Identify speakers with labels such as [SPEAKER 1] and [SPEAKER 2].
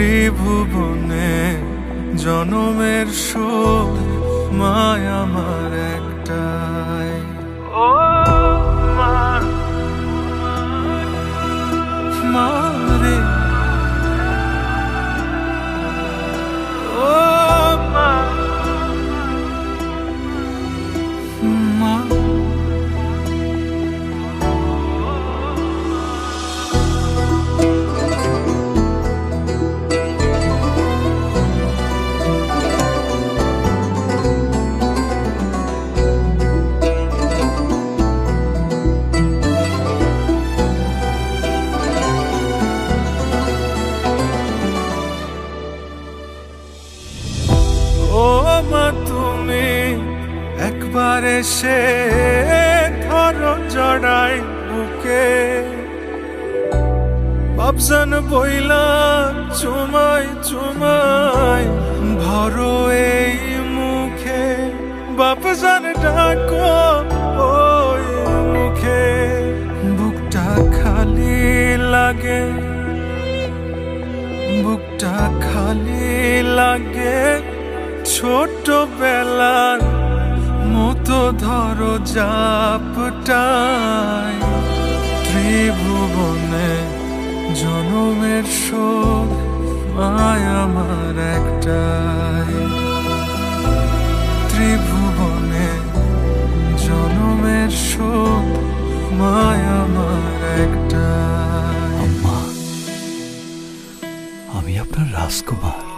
[SPEAKER 1] ত্রিভুবনে জনমের শোক মায় আমার একটাই। ও ও মা। মা মা তুমি একবার এসে ধরো জড়াই বুকে। বাবজান বইলা, চুমাই চুমাই, ভরো এই মুখে। বাপজান ডাকো ওই মুখে। বুকটা খালি লাগে, বুকটা খালি লাগে। ছোট বেলার মতো ধরো জাপটাই। ত্রিভুবনে জনমের শোধ মায় আমার একটাই। ত্রিভুবনে জনমের শোধ মায় আমার একটাই।
[SPEAKER 2] আমি আপনার রাজকুমার।